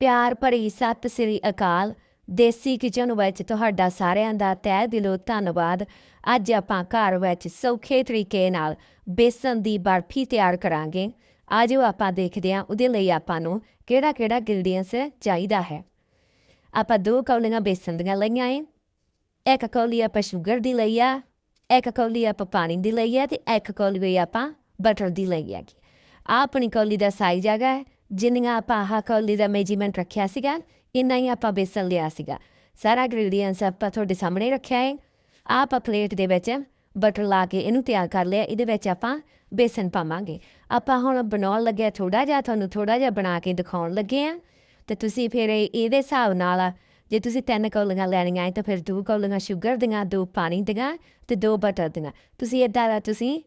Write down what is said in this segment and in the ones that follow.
ਪਿਆਰ ਭਰੀ ਸਤਿ ਸ੍ਰੀ ਅਕਾਲ। ਦੇਸੀ ਕਿਚਨ ਵਿੱਚ ਤੁਹਾਡਾ ਸਾਰਿਆਂ ਦਾ ਤਹਿ ਦਿਲੋਂ ਧੰਨਵਾਦ। ਅੱਜ ਆਪਾਂ ਘਰ ਵਿੱਚ ਸੌਖੇ ਤਰੀਕੇ ਨਾਲ ਬੇਸਨ ਦੀ ਬਰਫੀ ਤਿਆਰ ਕਰਾਂਗੇ। ਆਜੋ ਆਪਾਂ ਦੇਖਦੇ ਹਾਂ ਉਹਦੇ ਲਈ ਆਪਾਂ ਨੂੰ ਕਿਹੜਾ ਕਿਹੜਾ ਇੰਗਰੀਡੀਅੰਟਸ ਚਾਹੀਦਾ ਹੈ। ਆਪਾਂ ਦੋ ਕੌਲੀਆਂ ਬੇਸਨ ਦੀਆਂ ਲਈਆਂ ਏ। ਇੱਕ ਕੌਲੀ ਆਪਾਂ ਸ਼ੂਗਰ ਦੀ ਲਈ ਆ, ਇੱਕ ਕੌਲੀ ਆਪਾਂ ਪਾਣੀ ਦੀ ਲਈ ਆ ਤੇ ਇੱਕ ਕੌਲੀ ਆਪਾਂ ਬਟਰ ਦੀ ਲਈ ਆ ਆਹ ਆਪਣੀ ਕੌਲੀ ਦਾ ਸਾਈਜ਼ ਹੈਗਾ ਜਿੰਨੀਆਂ ਆਪਾਂ ਆਹ ਕੌਲੀ ਦਾ ਮੇਜਰਮੈਂਟ ਰੱਖਿਆ ਸੀਗਾ ਇੰਨਾ ਹੀ ਆਪਾਂ ਬੇਸਨ ਲਿਆ ਸੀਗਾ ਸਾਰਾ ਇੰਗਰੀਡੀਅੰਟਸ ਆਪਾਂ ਤੁਹਾਡੇ ਸਾਹਮਣੇ ਰੱਖਿਆ ਹੈ ਆਹ ਆਪਾਂ ਪਲੇਟ ਦੇ ਵਿੱਚ ਬਟਰ ਲਾ ਕੇ ਇਹਨੂੰ ਤਿਆਰ ਕਰ ਲਿਆ ਇਹਦੇ ਵਿੱਚ ਆਪਾਂ ਬੇਸਨ ਪਾਵਾਂਗੇ ਆਪਾਂ ਹੁਣ ਬਣਾਉਣ ਲੱਗੇ ਥੋੜਾ ਜਿਹਾ ਤੁਹਾਨੂੰ ਥੋੜਾ ਜਿਹਾ ਬਣਾ ਕੇ ਦਿਖਾਉਣ ਲੱਗੇ ਆ ਤੇ ਤੁਸੀਂ ਫਿਰ ਇਹਦੇ ਹਿਸਾਬ ਨਾਲ ਜੇ ਤੁਸੀਂ ਤਿੰਨ ਕੌਲੀਆਂ ਲੈਣੀਆਂ ਹੈ ਤਾਂ ਫਿਰ ਦੋ ਕੌਲੀਆਂ ਸ਼ੂਗਰ ਦੀਆਂ ਦੋ ਪਾਣੀ ਦੀਆਂ ਤੇ ਦੋ ਬਟਰ ਦੀਆਂ ਤੁਸੀਂ ਇਦਾਂ ਦਾ ਤੁਸੀਂ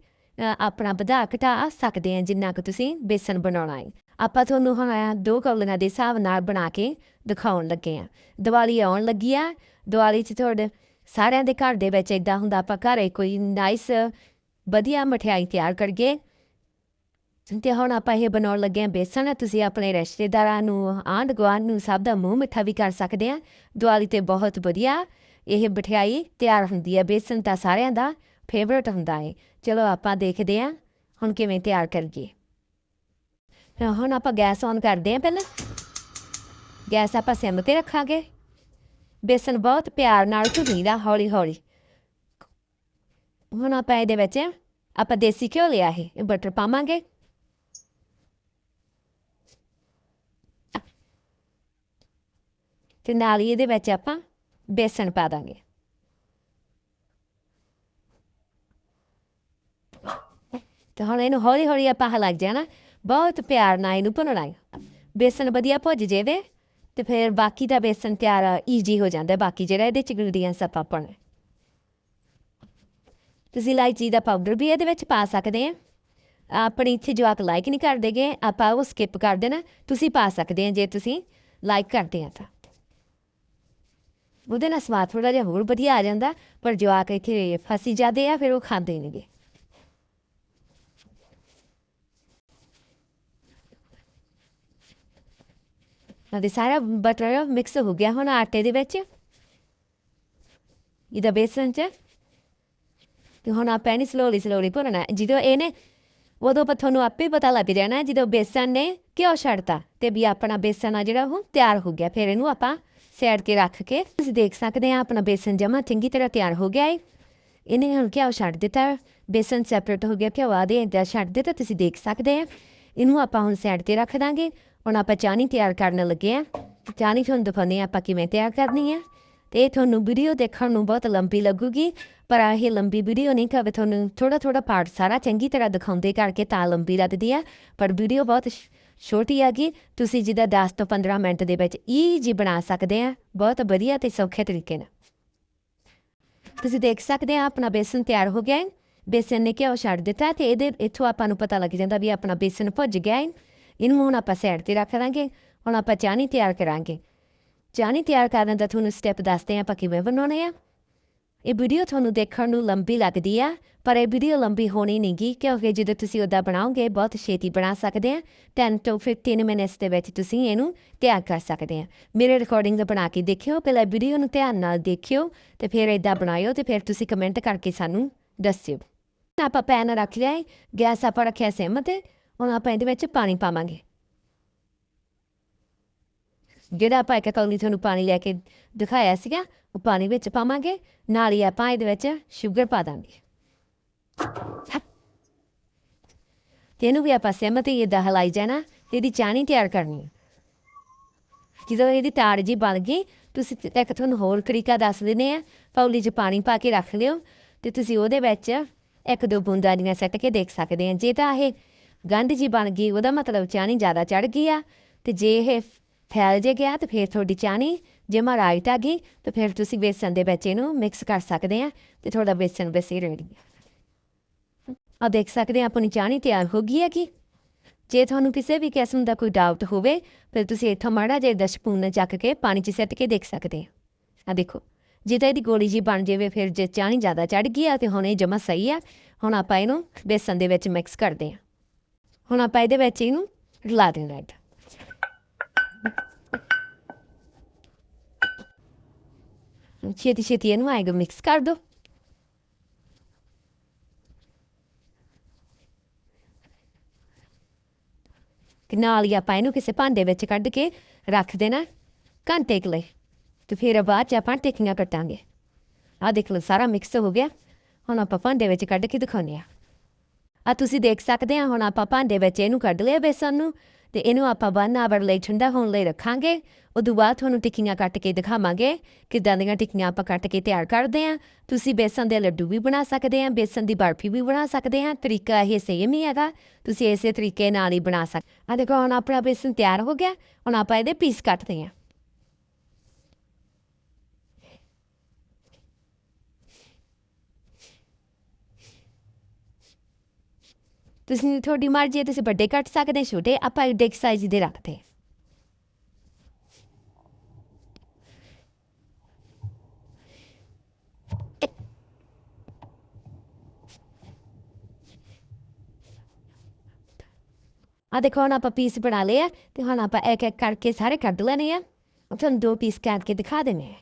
ਆਪਣਾ ਵਧਾ ਘਟਾ ਸਕਦੇ ਆ ਜਿੰਨਾ ਕੁ ਤੁਸੀਂ ਬੇਸਨ ਬਣਾਉਣਾ ਹੈ ਆਪਾਂ ਤੁਹਾਨੂੰ ਹੁਣ ਦੋ ਕੌਲੀਆਂ ਦੇ ਹਿਸਾਬ ਨਾਲ ਬਣਾ ਕੇ ਦਿਖਾਉਣ ਲੱਗੇ ਆ ਦੀਵਾਲੀ ਆਉਣ ਲੱਗੀ ਆ। ਦੀਵਾਲੀ 'ਚ ਤੁਹਾਡੇ ਸਾਰਿਆਂ ਦੇ ਘਰ ਦੇ ਵਿੱਚ ਇਦਾਂ ਹੁੰਦਾ, ਆਪਾਂ ਘਰੇ ਕੋਈ ਨਾਈਸ ਵਧੀਆ ਮਠਿਆਈ ਤਿਆਰ ਕਰੀਏ। ਤੇ ਹੁਣ ਆਪਾਂ ਇਹ ਬਣਾਉਣ ਲੱਗੇ ਹਾਂ ਬੇਸਣ। ਤੁਸੀਂ ਆਪਣੇ ਰਿਸ਼ਤੇਦਾਰਾਂ ਨੂੰ ਆਂਢ ਗੁਆਂਢ ਨੂੰ ਸਭ ਦਾ ਮੂੰਹ ਮਿੱਠਾ ਵੀ ਕਰ ਸਕਦੇ ਆ ਦੀਵਾਲੀ ਤੇ ਬਹੁਤ ਵਧੀਆ ਇਹ ਮਠਿਆਈ ਤਿਆਰ ਹੁੰਦੀ ਹੈ ਬੇਸਣ ਤਾਂ ਸਾਰਿਆਂ ਦਾ ਫੇਵਰਟ ਹੁੰਦਾ ਹੈ ਚਲੋ ਆਪਾਂ ਦੇਖਦੇ ਹਾਂ ਹੁਣ ਕਿਵੇਂ ਤਿਆਰ ਕਰੀਏ। ਹੁਣ ਆਪਾਂ ਗੈਸ ਔਨ ਕਰਦੇ ਹਾਂ ਪਹਿਲਾਂ। ਗੈਸ ਆਪਾਂ ਸਿਮ ਤੇ ਰੱਖਾਂਗੇ। ਬੇਸਣ ਬਹੁਤ ਪਿਆਰ ਨਾਲ ਭੁੰਨੀਦਾ ਹੌਲੀ ਹੌਲੀ ਹੁਣ ਆਪਾਂ ਇਹਦੇ ਵਿੱਚ ਆਪਾਂ ਦੇਸੀ ਘਿਓ ਲਿਆ ਹੈ ਇਹ ਬਟਰ ਪਾਵਾਂਗੇ। ਤੇ ਨਾਲ ਹੀ ਇਹਦੇ ਵਿੱਚ ਆਪਾਂ ਬੇਸਣ ਪਾ ਦਾਂਗੇ। ਤੇ ਹੁਣ ਇਹਨੂੰ ਹੌਲੀ ਹੌਲੀ ਆਪਾਂ ਹਲਾਕ ਜਾਣਾ। ਬਹੁਤ ਪਿਆਰ ਨਾਲ ਇਹਨੂੰ ਭੁੰਨਣਾ ਹੈ। ਬੇਸਣ ਵਧੀਆ ਭੁੱਜ ਜਾਵੇ ਤੇ ਫਿਰ ਬਾਕੀ ਦਾ ਬੇਸਨ ਤਿਆਰ ਈਜੀ ਹੋ ਜਾਂਦਾ ਬਾਕੀ ਜਿਹੜਾ ਇਹਦੇ ਚ ਇੰਗਰੀਡੀਅੰਟਸ ਆਪਾਂ ਪਾਉਣੇ ਤੁਸੀਂ ਇਲਾਇਚੀ ਦਾ ਪਾਊਡਰ ਵੀ ਇਹਦੇ ਵਿੱਚ ਪਾ ਸਕਦੇ ਆ। ਆਪਣੀ ਇੱਥੇ ਜਵਾਕ ਲਾਈਕ ਨਹੀਂ ਕਰਦੇਗੇ ਆਪਾਂ ਉਹ ਸਕਿਪ ਕਰ ਦੇਣਾ। ਤੁਸੀਂ ਪਾ ਸਕਦੇ ਆ ਜੇ ਤੁਸੀਂ ਲਾਈਕ ਕਰਦੇ ਆ ਤਾਂ। ਉਹਦੇ ਨਾਲ ਸਵਾਦ ਥੋੜਾ ਜਿਹਾ ਹੋਰ ਵਧੀਆ ਆ ਜਾਂਦਾ, ਪਰ ਜਵਾਕ ਇੱਥੇ ਫਸੀ ਜਾਂਦੇ ਆ, ਫਿਰ ਉਹ ਖਾਂਦੇ ਨਹੀਂਗੇ ਨਾਲੇ ਸਾਰਾ ਬਟਰ ਮਿਕਸ ਹੋ ਗਿਆ ਹੁਣ ਆਟੇ ਦੇ ਵਿੱਚ। ਇਹਦਾ ਬੇਸਨ ਚ। ਤੇ ਹੁਣ ਆਪਾਂ ਇਹਨੂੰ ਸਲੋਲੀ ਸਲੋਲੀ ਭੁੰਨਣਾ ਜਦੋਂ ਇਹਨੇ ਉਦੋਂ ਪਰ ਤੁਹਾਨੂੰ ਆਪੇ ਪਤਾ ਲੱਗ ਜਾਣਾ ਜਦੋਂ ਬੇਸਨ ਨੇ ਘਿਓ ਛੱਡਤਾ ਤੇ ਵੀ ਆਪਣਾ ਬੇਸਨ ਆ ਜਿਹੜਾ ਉਹ ਤਿਆਰ ਹੋ ਗਿਆ। ਫਿਰ ਇਹਨੂੰ ਆਪਾਂ ਸਾਈਡ ਕੇ ਰੱਖ ਕੇ ਤੁਸੀਂ ਦੇਖ ਸਕਦੇ ਆ ਆਪਣਾ ਬੇਸਨ ਜਮਾ ਚੰਗੀ ਤਰ੍ਹਾਂ ਤਿਆਰ ਹੋ ਗਿਆ ਹੈ। ਇਹਨੇ ਹੁਣ ਘਿਓ ਛੱਡ ਦਿੱਤਾ। ਬੇਸਨ ਸੈਪਰੇਟ ਹੋ ਗਿਆ, ਘਿਓ ਆਦੇ ਇੰਦਾ ਛੱਡ ਦਿੱਤਾ, ਤੁਸੀਂ ਦੇਖ ਸਕਦੇ ਆ ਇਹਨੂੰ ਆਪਾਂ ਹੁਣ ਸਾਈਡ ਤੇ ਰੱਖ ਦਾਂਗੇ। ਹੁਣ ਆਪਾਂ ਚਾਹਨੀ ਤਿਆਰ ਕਰਨ ਲੱਗੇ ਆ। ਚਾਣੀ ਤੁਹਾਨੂੰ ਦਿਖਾਉਂਦੇ ਆ ਆਪਾਂ ਕਿਵੇਂ ਤਿਆਰ ਕਰਨੀ ਹੈ ਤੇ ਇਹ ਤੁਹਾਨੂੰ ਵੀਡੀਓ ਦੇਖਣ ਨੂੰ ਬਹੁਤ ਲੰਬੀ ਲੱਗੂਗੀ, ਪਰ ਇਹ ਲੰਬੀ ਵੀਡੀਓ ਨਹੀਂ ਕਵੇ ਤੁਹਾਨੂੰ ਥੋੜਾ ਥੋੜਾ ਪਾਰਟ ਸਾਰਾ ਚੰਗੀ ਤਰ੍ਹਾਂ ਦਿਖਾਉਂਦੇ ਕਰਕੇ ਤਾਂ ਲੰਬੀ ਲੱਗਦੀ ਆ। ਪਰ ਵੀਡੀਓ ਬਹੁਤ ਸ਼- ਛੋਟੀ ਹੈਗੀ ਤੁਸੀਂ ਜਿਹਦਾ 10 ਤੋਂ 15 ਮਿੰਟ ਦੇ ਵਿੱਚ ਈਜੀ ਬਣਾ ਸਕਦੇ ਆ। ਬਹੁਤ ਵਧੀਆ ਤੇ ਸੌਖੇ ਤਰੀਕੇ ਨਾਲ। ਤੁਸੀਂ ਦੇਖ ਸਕਦੇ ਆ, ਆਪਣਾ ਬੇਸਨ ਤਿਆਰ ਹੋ ਗਿਆ ਹੈ। ਬੇਸਨ ਨੇ ਘਿਓ ਛੱਡ ਦਿੱਤਾ ਤੇ ਇਹਦੇ, ਇੱਥੋਂ ਆਪਾਂ ਨੂੰ ਪਤਾ ਲੱਗ ਜਾਂਦਾ ਵੀ ਆਪਣਾ ਬੇਸਨ ਭੁੱਜ ਗਿਆ ਹੈ। ਇਹਨੂੰ ਹੁਣ ਆਪਾਂ ਸਾਈਡ ਤੇ ਰੱਖ ਦਾਂਗੇ ਹੁਣ ਆਪਾਂ ਚਾਹਨੀ ਤਿਆਰ ਕਰਾਂਗੇ ਚਾਹਨੀ ਤਿਆਰ ਕਰਨ ਦਾ ਤੁਹਾਨੂੰ ਸਟੈਪ ਦੱਸਦੇ ਆ ਆਪਾਂ ਕਿਵੇਂ ਬਣਾਉਣੇ ਆ ਇਹ ਵੀਡੀਓ ਤੁਹਾਨੂੰ ਦੇਖਣ ਨੂੰ ਲੰਬੀ ਲੱਗਦੀ ਆ ਪਰ ਇਹ ਵੀਡੀਓ ਲੰਬੀ ਹੋਣੀ ਨਹੀਂਗੀ ਕਿਉਂਕਿ ਜਦੋਂ ਤੁਸੀਂ ਉਹਦਾ ਬਣਾਓਗੇ ਬਹੁਤ ਛੇਤੀ ਬਣਾ ਸਕਦੇ ਆ 10 ਤੋਂ 15 ਮਿੰਟਸ ਦੇ ਵਿੱਚ ਤੁਸੀਂ ਇਹਨੂੰ ਤਿਆਰ ਕਰ ਸਕਦੇ ਆ ਮੇਰੇ ਰਿਕਾਰਡਿੰਗ ਦਾ ਬਣਾ ਕੇ ਦੇਖਿਓ ਪਹਿਲਾਂ ਵੀਡੀਓ ਨੂੰ ਧਿਆਨ ਨਾਲ ਦੇਖਿਓ ਤੇ ਫਿਰ ਇਦਾਂ ਬਣਾਇਓ ਤੇ ਫਿਰ ਤੁਸੀਂ ਕਮੈਂਟ ਕਰਕੇ ਸਾਨੂੰ ਦੱਸਿਓ ਆਪਾਂ ਪੈਨ ਰੱਖ ਲਿਆ ਹੈ ਗੈਸ ਆਪਾਂ ਰੱਖਿਆ ਸਿਮ ਤੇ ਹੁਣ ਆਪਾਂ ਇਹਦੇ ਵਿੱਚ ਪਾਣੀ ਪਾਵਾਂਗੇ। ਜਿਹੜਾ ਆਪਾਂ ਇੱਕ ਕੌਲੀ ਤੁਹਾਨੂੰ ਪਾਣੀ ਲੈ ਕੇ ਦਿਖਾਇਆ ਸੀਗਾ, ਉਹ ਪਾਣੀ ਵਿੱਚ ਪਾਵਾਂਗੇ, ਨਾਲ ਹੀ ਆਪਾਂ ਇਹਦੇ ਵਿੱਚ ਸ਼ੂਗਰ ਪਾ ਦਾਂਗੇ। ਤੇ ਇਹਨੂੰ ਵੀ ਆਪਾਂ ਸਿਮ ਤੇ ਇਹਦਾ ਹਲਾਈ ਜਾਣਾ, ਤੇ ਇਹਦੀ ਚਾਣੀ ਤਿਆਰ ਕਰਨੀ ਜਦੋਂ ਇਹਦੀ ਤਾੜ ਜੀ ਬਣ ਗਈ, ਤੁਸੀਂ ਤੇ- ਇੱਕ ਤੁਹਾਨੂੰ ਹੋਰ ਤਰੀਕਾ ਦੱਸ ਦਿੰਦੇ ਆ ਪੌਲੀ 'ਚ ਪਾਣੀ ਪਾ ਕੇ ਰੱਖ ਲਿਓ, ਤੇ ਤੁਸੀਂ ਉਹਦੇ ਵਿੱਚ ਇੱਕ ਦੋ ਬੂੰਦਾਂ ਦੀਆਂ ਸੱਟ ਕੇ ਦੇਖ ਸਕਦੇ ਆ ਜੇ ਤਾਂ ਇਹ ਗੰਢ ਜੀ ਬਣ ਗਈ, ਉਹਦਾ ਮਤਲਬ ਚਾਣੀ ਜ਼ਿਆਦਾ ਚੜ ਗਈ ਆ। ਤੇ ਜੇ ਇਹ ਫੈਲ ਜੇ ਗਿਆ, ਤੇ ਫਿਰ ਤੁਹਾਡੀ ਚਾਣੀ ਜੇ ਰਾਈਟ ਆ ਗਈ, ਤੇ ਫਿਰ ਤੁਸੀਂ ਬੇਸਨ ਦੇ ਵਿੱਚ ਇਹਨੂੰ ਮਿਕਸ ਕਰ ਸਕਦੇ ਆ ਤੇ ਤੁਹਾਡਾ ਬੇਸਨ ਬਸੇ ਰੈਡੀ ਆ ਦੇਖ ਸਕਦੇ ਆ, ਆਪਣੀ ਚਾਣੀ ਤਿਆਰ ਹੋ ਗਈ ਹੈ ਕਿ ਜੇ ਤੁਹਾਨੂੰ ਕਿਸੇ ਵੀ ਕਿਸਮ ਦਾ ਕੋਈ ਡਾਊਟ ਹੋਵੇ, ਫਿਰ ਤੁਸੀਂ ਇੱਥੋਂ ਮਾੜਾ ਜਿਹਾ ਦਸਪੂਨ ਚੱਕ ਕੇ ਪਾਣੀ 'ਚ ਸੱਟ ਕੇ ਦੇਖ ਸਕਦੇ ਆ। ਆ ਦੇਖੋ, ਜੇ ਤਾਂ ਇਹਦੀ ਗੋਲੀ ਜੀ ਬਣ ਜਾਵੇ, ਫਿਰ ਜੇ ਚਾਣੀ ਜ਼ਿਆਦਾ ਚੜ ਗਈ ਆ ਤੇ ਹੁਣ ਇਹ ਜਮਾ ਸਹੀ ਆ, ਹੁਣ ਆਪਾਂ ਇਹਨੂੰ ਬੇਸਨ ਦੇ ਵਿੱਚ ਮਿਕਸ ਕਰਦੇ ਆ। ਹੁਣ ਆਪਾਂ ਇਹਦੇ ਵਿੱਚ ਇਹਨੂੰ ਰਲਾ ਦੇਣਾ ਹੈ ਛੇਤੀ ਛੇਤੀ ਇਹਨੂੰ ਆਏਗਾ ਮਿਕਸ ਕਰ ਦੋ ਤੇ ਨਾਲ ਹੀ ਆਪਾਂ ਇਹਨੂੰ ਕਿਸੇ ਭਾਂਡੇ ਵਿੱਚ ਕੱਢ ਕੇ ਰੱਖ ਦੇਣਾ ਘੰਟੇ ਕੁ ਲਈ ਤੇ ਫਿਰ ਬਾਅਦ ਚ ਆਪਾਂ ਟਿੱਕੀਆਂ ਕੱਟਾਂਗੇ ਆ ਦੇਖ ਲਓ ਸਾਰਾ ਮਿਕਸ ਹੋ ਗਿਆ ਹੁਣ ਆਪਾਂ ਭਾਂਡੇ ਵਿੱਚ ਕੱਢ ਕੇ ਦਿਖਾਉਂਦੇ ਆ ਆ ਤੁਸੀਂ ਦੇਖ ਸਕਦੇ ਆ, ਹੁਣ ਆਪਾਂ ਭਾਂਡੇ ਵਿੱਚ ਇਹਨੂੰ ਕੱਢ ਲਿਆ ਬੇਸਨ ਨੂੰ ਤੇ ਇਹਨੂੰ ਆਪਾਂ ਵਨ ਆਵਰ ਲਈ ਠੰਡਾ ਹੋਣ ਲਈ ਰੱਖਾਂਗੇ। ਉਦੋਂ ਬਾਅਦ ਤੁਹਾਨੂੰ ਟਿੱਕੀਆਂ ਕੱਟ ਕੇ ਦਿਖਾਵਾਂਗੇ ਕਿੱਦਾਂ ਦੀਆਂ ਟਿੱਕੀਆਂ ਆਪਾਂ ਕੱਟ ਕੇ ਤਿਆਰ ਕਰਦੇ ਆ। ਤੁਸੀਂ ਬੇਸਨ ਦੇ ਲੱਡੂ ਵੀ ਬਣਾ ਸਕਦੇ ਆ, ਬੇਸਨ ਦੀ ਬਰਫੀ ਵੀ ਬਣਾ ਸਕਦੇ ਆ, ਤਰੀਕਾ ਇਹ ਸੇਮ ਹੀ ਹੈਗਾ, ਤੁਸੀਂ ਇਸੇ ਤਰੀਕੇ ਨਾਲ ਹੀ ਬਣਾ ਸਕਦੇ ਆ ਦੇਖੋ, ਹੁਣ ਆਪਣਾ ਬੇਸਨ ਤਿਆਰ ਹੋ ਗਿਆ, ਹੁਣ ਆਪਾਂ ਇਹਦੇ ਪੀਸ ਕੱਟਦੇ ਆ। ਤੁਸੀਂ ਤੁਹਾਡੀ ਮਰਜ਼ੀ ਹੈ, ਤੁਸੀਂ ਵੱਡੇ ਕੱਟ ਸਕਦੇ ਛੋਟੇ, ਆਪਾਂ ਏਡੇ ਸਾਈਜ਼ ਦੇ ਰੱਖਦੇ ਆ ਦੇਖੋ, ਹੁਣ ਆਪਾਂ ਪੀਸ ਬਣਾ ਲਏ ਆ, ਤੇ ਹੁਣ ਆਪਾਂ ਇੱਕ ਇੱਕ ਕਰਕੇ ਸਾਰੇ ਕੱਢ ਲੈਣੇ ਆ। ਤੁਹਾਨੂੰ ਦੋ ਪੀਸ ਕੱਟ ਕੇ ਦਿਖਾ ਦੇਣੇ ਆ।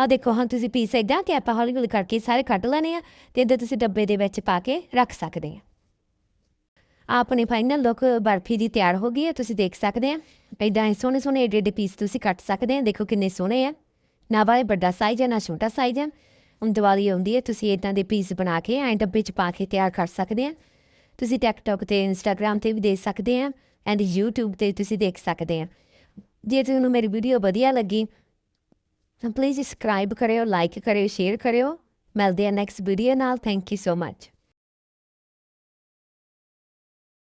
ਆ ਦੇਖੋ ਹਾਂ ਤੁਸੀਂ ਪੀਸ ਏਦਾਂ ਕਿ ਆਪਾਂ ਹੌਲੀ ਹੌਲੀ ਕਰਕੇ ਸਾਰੇ ਕੱਢ ਲੈਣੇ ਆ ਤੇ ਇਹਦੇ ਤੁਸੀਂ ਡੱਬੇ ਦੇ ਵਿੱਚ ਪਾ ਕੇ ਰੱਖ ਸਕਦੇ ਆ। ਆਪਣੇ ਫਾਈਨਲ ਲੁੱਕ ਬਰਫੀ ਦੀ ਤਿਆਰ ਹੋ ਗਈ ਹੈ, ਤੁਸੀਂ ਦੇਖ ਸਕਦੇ ਆ। ਇਦਾਂ ਹੀ ਸੋਹਣੇ ਸੋਹਣੇ ਏਡੇ ਏਡੇ ਪੀਸ ਤੁਸੀਂ ਕੱਟ ਸਕਦੇ ਆ। ਦੇਖੋ ਕਿੰਨੇ ਸੋਹਣੇ ਆ। ਨਾ ਵਾਲੇ ਵੱਡਾ ਸਾਈਜ਼ ਹੈ ਨਾ ਛੋਟਾ ਸਾਈਜ਼ ਹੈ ਹੁਣ ਦੀਵਾਲੀ ਆਉਂਦੀ ਹੈ, ਤੁਸੀਂ ਇਦਾਂ ਦੇ ਪੀਸ ਬਣਾ ਕੇ ਐਂ ਡੱਬੇ 'ਚ ਪਾ ਕੇ ਤਿਆਰ ਕਰ ਸਕਦੇ ਆ। ਤੁਸੀਂ ਟਿਕਟੌਕ ਤੇ ਇੰਸਟਾਗ੍ਰam ਤੇ ਵੀ ਦੇਖ ਸਕਦੇ ਆ। ਐਂਡ YouTube ਤੇ ਤੁਸੀਂ ਦੇਖ ਸਕਦੇ ਆ। ਜੇ ਤੁਹਾਨੂੰ ਮੇਰੀ ਵੀਡੀਓ ਵਧੀਆ ਲੱਗੀ ਤਾਂ ਪਲੀਜ਼ ਸਬਸਕ੍ਰਾਈਬ ਕਰਿਓ ਲਾਈਕ ਕਰਿਓ ਸ਼ੇਅਰ ਕਰਿਓ। ਮਿਲਦੇ ਆ ਨੈਕਸਟ ਵੀਡੀਓ ਨਾਲ। Thank you so much